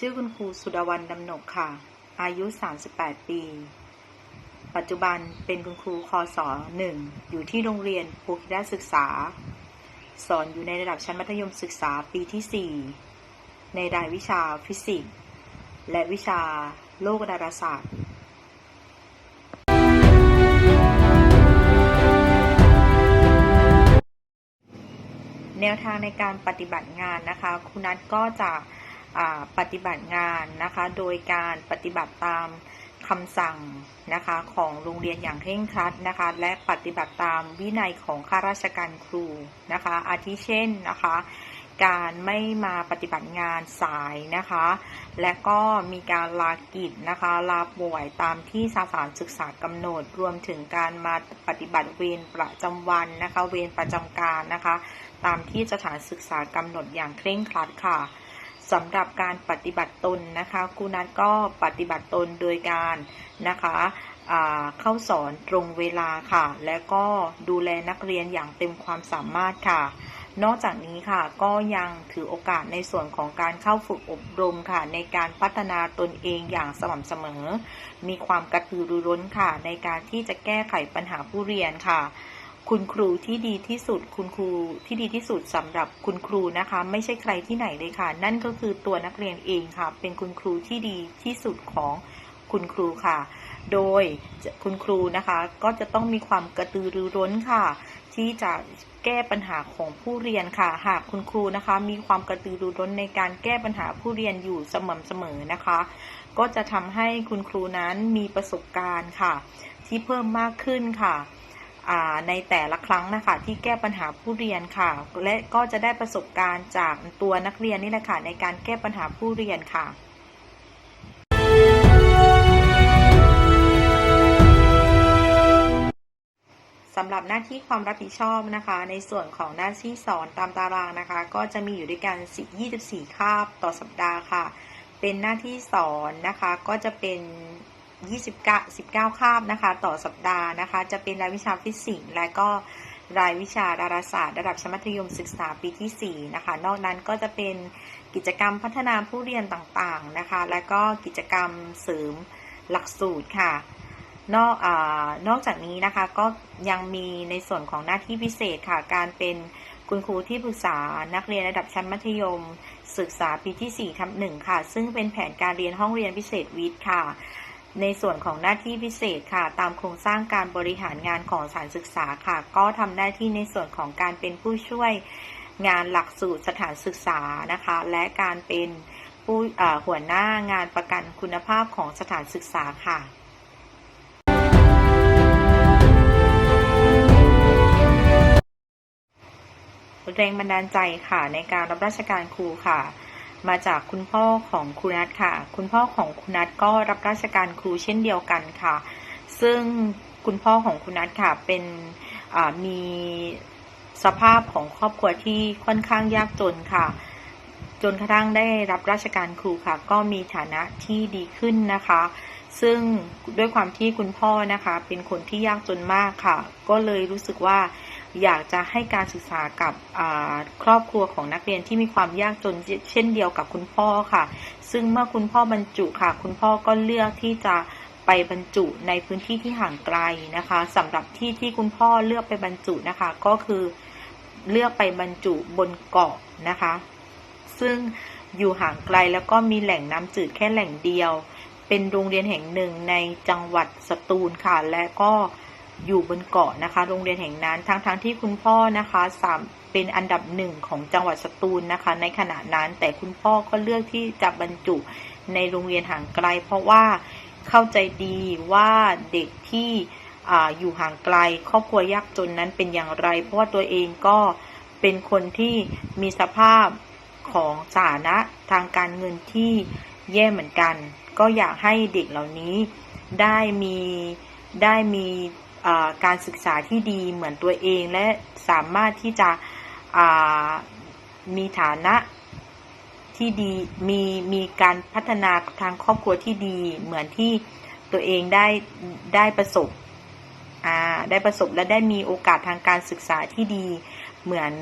ชื่อคุณครูสุดาวันดำหนกค่ะ อายุ 38 ปี ปัจจุบันเป็นคุณครูคศหนึ่งอยู่ที่โรงเรียนภูคิราศึกษา สอนอยู่ในระดับชั้นมัธยมศึกษาปีที่ 4 ในรายวิชาฟิสิกส์ และวิชาโลกดาราศาสตร์แนวทางในการปฏิบัติงานนะคะ คุณนัทก็จะ ปฏิบัติงานนะคะ โดยการปฏิบัติตามคำสั่งนะคะของโรงเรียนอย่างเคร่งครัดนะคะ และปฏิบัติตามวินัยของข้าราชการครูนะคะ อาทิเช่นนะคะ การไม่มาปฏิบัติงานสายนะคะ และก็มีการลากิจนะคะลาป่วยตามที่สถานศึกษากำหนด รวมถึงการมาปฏิบัติเวรประจำวันนะคะ เวรประจำการนะคะ ตามที่สถานศึกษากำหนดอย่างเคร่งครัดค่ะ สำหรับการปฏิบัติตนนะคะครูนัทก็ปฏิบัติตนโดยการนะคะเข้าสอนตรงเวลาค่ะ และก็ดูแลนักเรียนอย่างเต็มความสามารถค่ะ นอกจากนี้ค่ะก็ยังถือโอกาสในส่วนของการเข้าฝึกอบรมค่ะ ในการพัฒนาตนเองอย่างสม่ำเสมอ มีความกระตือรือร้นค่ะ ในการที่จะแก้ไขปัญหาผู้เรียนค่ะ คุณครูที่ดีที่สุด คุณครูที่ดีที่สุดสำหรับคุณครูนะคะ ไม่ใช่ใครที่ไหนเลยค่ะ นั่นก็คือตัวนักเรียนเองค่ะ เป็นคุณครูที่ดีที่สุดของคุณครูค่ะ โดยคุณครูนะคะก็จะต้องมีความกระตือรือร้นค่ะ ที่จะแก้ปัญหาของผู้เรียนค่ะ หากคุณครูนะคะ มีความกระตือรือร้นในการแก้ปัญหาผู้เรียนอยู่สม่ำเสมอนะคะ ก็จะทำให้คุณครูนั้นมีประสบการณ์ค่ะ ที่เพิ่มมากขึ้นค่ะ ในแต่ละครั้งนะคะที่แก้ปัญหาผู้เรียนค่ะ และก็จะได้ประสบการณ์จากตัวนักเรียนนี่แหละค่ะในการแก้ปัญหาผู้เรียนค่ะสำหรับหน้าที่ความรับผิดชอบนะคะ ในส่วนของหน้าที่สอนตามตารางนะคะ ก็จะมีอยู่ด้วยกัน 24 คาบต่อสัปดาห์ค่ะ เป็นหน้าที่สอนนะคะก็จะเป็น 29 19 คาบนะคะ ต่อสัปดาห์นะคะ จะเป็นรายวิชาฟิสิกส์และก็รายวิชาดาราศาสตร์ ระดับชั้นมัธยมศึกษาปีที่ 4 นะคะ นอกนั้นก็จะเป็นกิจกรรมพัฒนาผู้เรียนต่างๆนะคะ และก็กิจกรรมเสริมหลักสูตรค่ะ นอกอนอกจากนี้นะคะก็ยังมีในส่วนของหน้าที่พิเศษค่ะ การเป็นคุณครูที่ปรึกษานักเรียนระดับชั้นมัธยม ศึกษาปีที่4ทับหนึ่งค่ะ ซึ่งเป็นแผนการเรียนห้องเรียนพิเศษวิทย์ค่ะ ในส่วนของหน้าที่พิเศษค่ะ ตามโครงสร้างการบริหารงานของสถานศึกษาค่ะ ก็ทำหน้าที่ในส่วนของการเป็นผู้ช่วยงานหลักสูตรสถานศึกษานะคะ และการเป็นผู้หัวหน้างานประกันคุณภาพของสถานศึกษาค่ะแรงบันดาลใจค่ะในการรับราชการครูค่ะ มาจากคุณพ่อของครูนัทค่ะ คุณพ่อของครูนัทก็รับราชการครูเช่นเดียวกันค่ะ ซึ่งคุณพ่อของครูนัทค่ะเป็นมีสภาพของครอบครัวที่ค่อนข้างยากจนค่ะ จนกระทั่งได้รับราชการครูค่ะ ก็มีฐานะที่ดีขึ้นนะคะ ซึ่งด้วยความที่คุณพ่อนะคะ เป็นคนที่ยากจนมากค่ะ ก็เลยรู้สึกว่า อยากจะให้การศึกษากับครอบครัวของนักเรียนที่มีความยากจนเช่นเดียวกับคุณพ่อค่ะ ซึ่งเมื่อคุณพ่อบรรจุค่ะ คุณพ่อก็เลือกที่จะไปบรรจุในพื้นที่ที่ห่างไกลนะคะสำหรับที่ที่คุณพ่อเลือกไปบรรจุนะคะ ก็คือเลือกไปบรรจุบนเกาะนะคะ ซึ่งอยู่ห่างไกลแล้วก็มีแหล่งน้ำจืดแค่แหล่งเดียว เป็นโรงเรียนแห่งหนึ่งในจังหวัดสตูลค่ะ และก็ อยู่บนเกาะนะคะ โรงเรียนแห่งนั้น ทั้งๆทที่คุณพ่อนะคะสามเป็นอันดับหนึ่งของจังหวัดสตูลนะคะ ในขณะนั้นแต่คุณพ่อก็เลือกที่จะบรรจุในโรงเรียนห่างไกล เพราะว่าเข้าใจดีว่าเด็กที่ออยู่ห่างไกล ครอบครัวยากจนนั้นเป็นอย่างไร เพราะว่าตัวเองก็เป็นคนที่มีสภาพของฐานะทางการเงินที่แย่เหมือนกัน ก็อยากให้เด็กเหล่านี้ได้มีได้มี การศึกษาที่ดีเหมือนตัวเองและสามารถที่จะมีฐานะที่ดีมีมีการพัฒนาทางครอบครัวที่ดีเหมือนที่ตัวเองได้ได้ประสบได้ประสบและได้มีโอกาสทางการศึกษาที่ดีเหมือน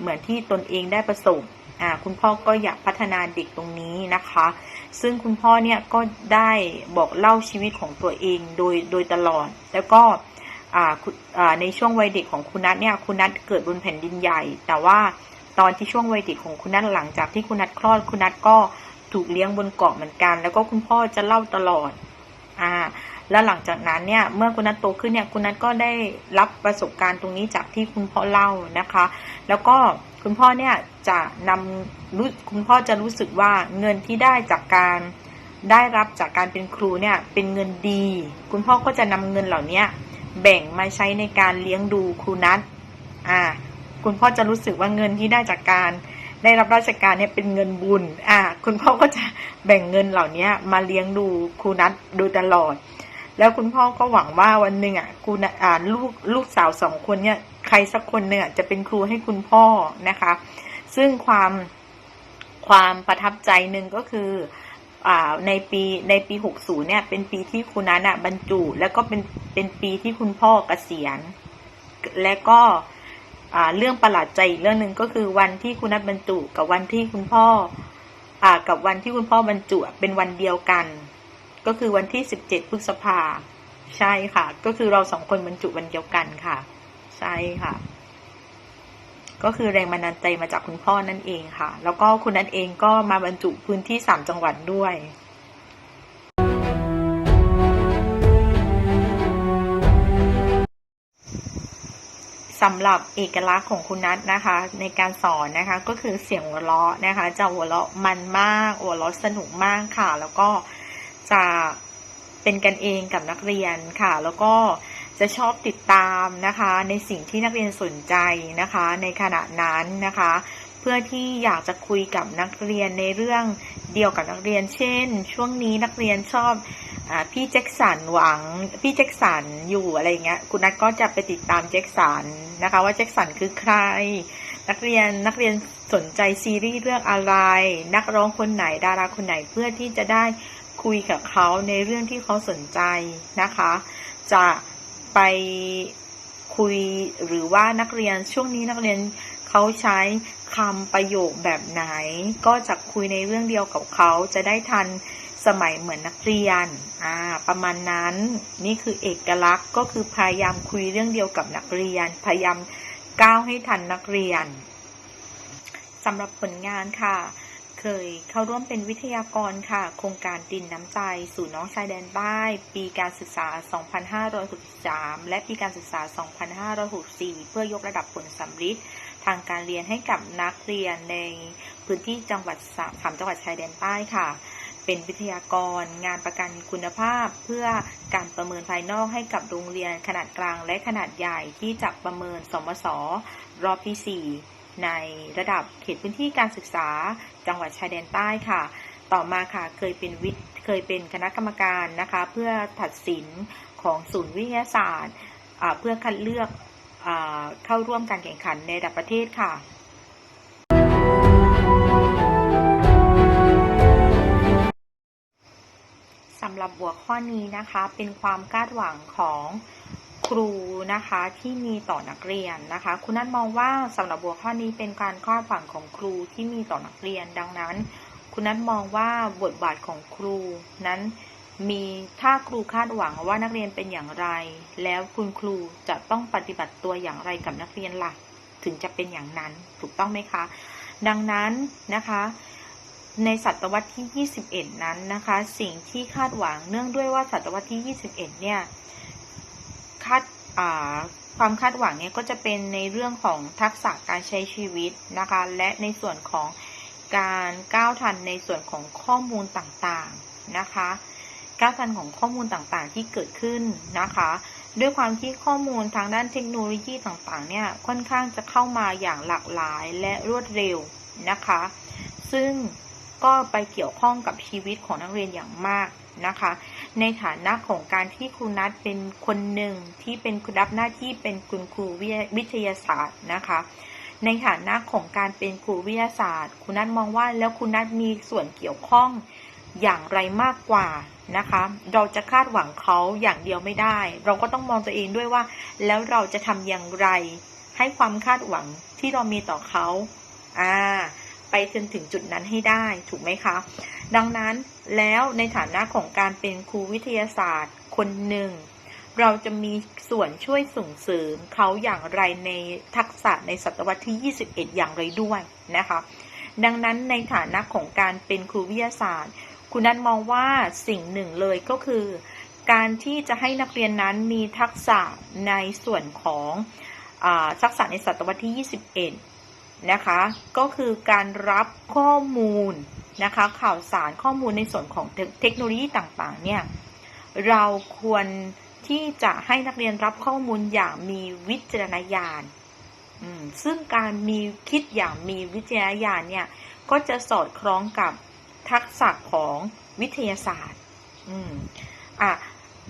เหมือนที่ตนเองได้ประสบคุณพ่อก็อยากพัฒนาเด็กตรงนี้นะคะ ซึ่งคุณพ่อเนี่ยก็ได้บอกเล่าชีวิตของตัวเองโดยโดยตลอด แล้วก็ ในช่วงวัยเด็กของคุณนัทเนี่ยคุณนัทเกิดบนแผ่นดินใหญ่ แต่ว่าตอนที่ช่วงวัยเด็กของคุณนัทหลังจากที่คุณนัทคลอดคุณนัทก็ถูกเลี้ยงบนเกาะเหมือนกัน แล้วก็คุณพ่อจะเล่าตลอดอ่าแล้วหลังจากนั้นเนี่ยเมื่อคุณนัทโตขึ้นเนี่ยคุณนัทก็ได้รับประสบการณ์ตรงนี้จากที่คุณพ่อเล่านะคะ แล้วก็คุณพ่อเนี่ยจะนำรู้คุณพ่อจะรู้สึกว่าเงินที่ได้จากการได้รับจากการเป็นครูเนี่ยเป็นเงินดี คุณพ่อก็จะนำเงินเหล่านี้ แบ่งมาใช้ในการเลี้ยงดูครูนัทอ่า คุณพ่อจะรู้สึกว่าเงินที่ได้จากการได้รับราชการเนี่ยเป็นเงินบุญ อ่า คุณพ่อก็จะแบ่งเงินเหล่านี้มาเลี้ยงดูครูนัทโดยตลอด แล้วคุณพ่อก็หวังว่าวันหนึ่งอะคุณอ่าลูกลูกสาวสองคนเนี่ยใครสักคนหนึ่งอะจะเป็นครูให้คุณพ่อนะคะ ซึ่งความความประทับใจหนึ่งก็คือ ในปีในปี 60 เนี่ย เป็นปีที่คุณนัทอะบรรจุ แล้วก็เป็นเป็นปีที่คุณพ่อเกษียณ และก็อ่าเรื่องประหลาดใจอีกเรื่องหนึ่งก็คือวันที่คุณนัทบรรจุ กับวันที่คุณพ่ออ่ากับวันที่คุณพ่อบรรจุเป็นวันเดียวกัน ก็คือวันที่ 17 พฤษภาใช่ค่ะ ก็คือเราสองคนบรรจุวันเดียวกันค่ะ ใช่ค่ะ ก็คือแรงบันดาลใจมาจากคุณพ่อนั่นเองค่ะ แล้วก็คุณนัทเองก็มาบรรจุพื้นที่สามจังหวัดด้วยสำหรับเอกลักษณ์ของคุณนัทนะคะ ในการสอนนะคะก็คือเสียงหัวเราะนะคะ จะหัวเราะมันมากหัวเราะสนุกมากค่ะ แล้วก็จะเป็นกันเองกับนักเรียนค่ะ แล้วก็ จะชอบติดตามนะคะ ในสิ่งที่นักเรียนสนใจนะคะ ในขณะนั้นนะคะ เพื่อที่อยากจะคุยกับนักเรียนในเรื่องเดียวกับนักเรียน เช่น ช่วงนี้นักเรียนชอบอพี่แจ็คสันหวังพี่แจ็คสันอยู่อะไรเงี้ยคุณนัทก็จะไปติดตามแจ็คสันนะคะ ว่าแจ็คสันคือใคร นักเรียนนักเรียนสนใจซีรีส์เรื่องอะไร นักร้องคนไหนดาราคนไหนเพื่อที่จะได้คุยกับเขาในเรื่องที่เขาสนใจนะคะ จะ ไปคุยหรือว่านักเรียนช่วงนี้นักเรียนเขาใช้คำประโยคแบบไหน ก็จะคุยในเรื่องเดียวกับเขาจะได้ทันสมัยเหมือนนักเรียนอ่าประมาณนั้นนี่คือเอกลักษณ์ก็คือพยายามคุยเรื่องเดียวกับนักเรียน พยายามก้าวให้ทันนักเรียนสำหรับผลงานค่ะ เคยเข้าร่วมเป็นวิทยากรค่ะ โครงการดินน้ำใจ สู่น้องชายแดนใต้ปีการศึกษา 2563 และปีการศึกษา 2564 เพื่อยกระดับผลสำฤทธิ์ทางการเรียนให้กับนักเรียนในพื้นที่จังหวัดสามสามจังหวัดชายแดนใต้ค่ะ เป็นวิทยากรงานประกันคุณภาพ เพื่อการประเมินภายนอกให้กับโรงเรียนขนาดกลางและขนาดใหญ่ที่จะประเมินสมศรอบที่ 4 ในระดับเขตพื้นที่การศึกษา จังหวัดชายแดนใต้ค่ะ ต่อมาค่ะเคยเป็นวิทย์เคยเป็นคณะกรรมการนะคะ เพื่อตัดสินของศูนย์วิทยาศาสตร์เพื่อคัดเลือกเข้าร่วมการแข่งขันในระดับประเทศค่ะสำหรับหัวข้อนี้นะคะเป็นความคาดหวังของ ครูนะคะที่มีต่อนักเรียนนะคะ คุณนัทมองว่าสำหรับหัวข้อนี้เป็นการคาดหวังของครูที่มีต่อนักเรียน ดังนั้น คุณนัทมองว่าบทบาทของครูนั้นมีถ้าครูคาดหวังว่านักเรียนเป็นอย่างไร แล้วคุณครูจะต้องปฏิบัติตัวอย่างไรกับนักเรียนล่ะถึงจะเป็นอย่างนั้นถูกต้องไหมคะ ดังนั้นนะคะในศตวรรษที่ 21 นั้นนะคะ สิ่งที่คาดหวังเนื่องด้วยว่าศตวรรษที่ 21 เนี่ย คาดาความคาดหวังเนี่ยก็จะเป็นในเรื่องของทักษะการใช้ชีวิตนะคะ และในส่วนของการก้าวทันในส่วนของข้อมูลต่างๆนะคะก้าวทันของข้อมูลต่างๆที่เกิดขึ้นนะคะ ด้วยความที่ข้อมูลทางด้านเทคโนโลยีต่างๆเนี่ยค่อนข้างจะเข้ามาอย่างหลากหลายและรวดเร็วนะคะ ซึ่งก็ไปเกี่ยวข้องกับชีวิตของนักเรียนอย่างมากนะคะ ในฐานะของการที่ครูนัทเป็นคนหนึ่งที่เป็นรับหน้าที่เป็นคุณครูวิทยาศาสตร์นะคะ ในฐานะของการเป็นครูวิทยาศาสตร์คุณนัทมองว่าแล้วคุณนัทมีส่วนเกี่ยวข้องอย่างไรมากกว่านะคะ เราจะคาดหวังเขาอย่างเดียวไม่ได้ เราก็ต้องมองตัวเองด้วยว่า แล้วเราจะทำอย่างไร ให้ความคาดหวังที่เรามีต่อเขาอ่าไปจนถึงจุดนั้นให้ได้ถูกไหมคะ ดังนั้น แล้วในฐานะของการเป็นครูวิทยาศาสตร์คนหนึ่ง เราจะมีส่วนช่วยส่งเสริมเขาอย่างไรในทักษะในศตวรรษที่ 21 อย่างไรด้วยนะคะ ดังนั้นในฐานะของการเป็นครูวิทยาศาสตร์ คุณนัทมองว่าสิ่งหนึ่งเลยก็คือ การที่จะให้นักเรียนนั้นมีทักษะในส่วนของอทักษะในศตวรรษที่ 21 นะคะ ก็คือการรับข้อมูล นะคะข่าวสารข้อมูลในส่วนของเทคโนโลยีต่างๆเนี่ยเราควรที่จะให้นักเรียนรับข้อมูลอย่างมีวิจารณญาณซึ่งการมีคิดอย่างมีวิจารณญาณเนี่ยก็จะสอดคล้องกับทักษะของวิทยาศาสตร์อะ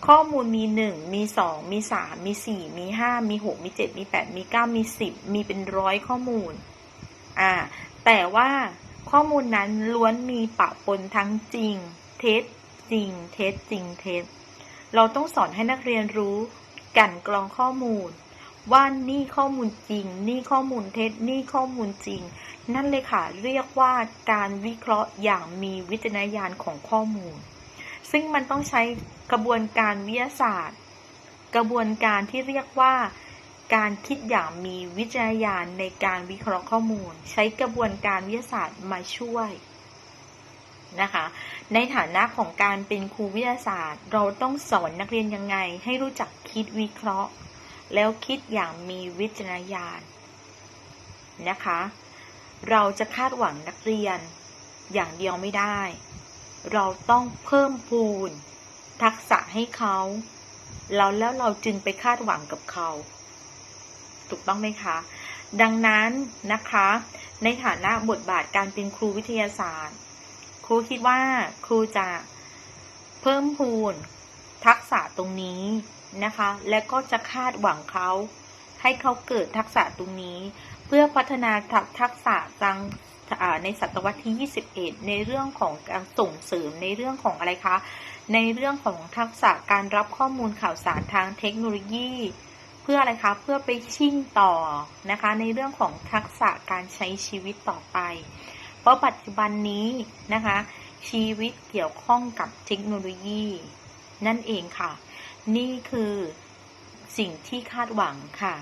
ข้อมูลมีหนึ่งมีสองมีสามมีสี่มีห้ามีหกมีเจ็ดมีแปดมีเก้ามีสิบมีเป็นร้อยข้อมูลอ่าแต่ว่า ข้อมูลนั้นล้วนมีปะปนทั้งจริง เท็จจริง เท็จจริงเท็จ เราต้องสอนให้นักเรียนรู้กันกรองข้อมูล ว่านี่ข้อมูลจริง นี่ข้อมูลเท็จ นี่ข้อมูลจริง นั่นเลยค่ะ เรียกว่าการวิเคราะห์อย่างมีวิจารณญาณของข้อมูล ซึ่งมันต้องใช้กระบวนการวิทยาศาสตร์ กระบวนการที่เรียกว่า การคิดอย่างมีวิจารณญาณในการวิเคราะห์ข้อมูล ใช้กระบวนการวิทยาศาสตร์มาช่วยนะคะ ในฐานะของการเป็นครูวิทยาศาสตร์ เราต้องสอนนักเรียนยังไง ให้รู้จักคิดวิเคราะห์ แล้วคิดอย่างมีวิจารณญาณนะคะ เราจะคาดหวังนักเรียนอย่างเดียวไม่ได้ เราต้องเพิ่มพูนทักษะให้เขาแล้วแล้วเราจึงไปคาดหวังกับเขา ถูกต้องไหมคะ ดังนั้นนะคะ ในฐานะบทบาทการเป็นครูวิทยาศาสตร์ ครูคิดว่าครูจะเพิ่มพูนทักษะตรงนี้นะคะ และก็จะคาดหวังเขาให้เขาเกิดทักษะตรงนี้ เพื่อพัฒนาทักษะจังในศตวรรษที่ 21 ในเรื่องของการส่งเสริมในเรื่องของอะไรคะ ในเรื่องของทักษะการรับข้อมูลข่าวสารทางเทคโนโลยี เพื่ออะไรคะเพื่อไปชิ่งต่อนะคะ ในเรื่องของทักษะการใช้ชีวิตต่อไป เพราะปัจจุบันนี้นะคะ ชีวิตเกี่ยวข้องกับเทคโนโลยี นั่นเองค่ะ นี่คือสิ่งที่คาดหวังค่ะ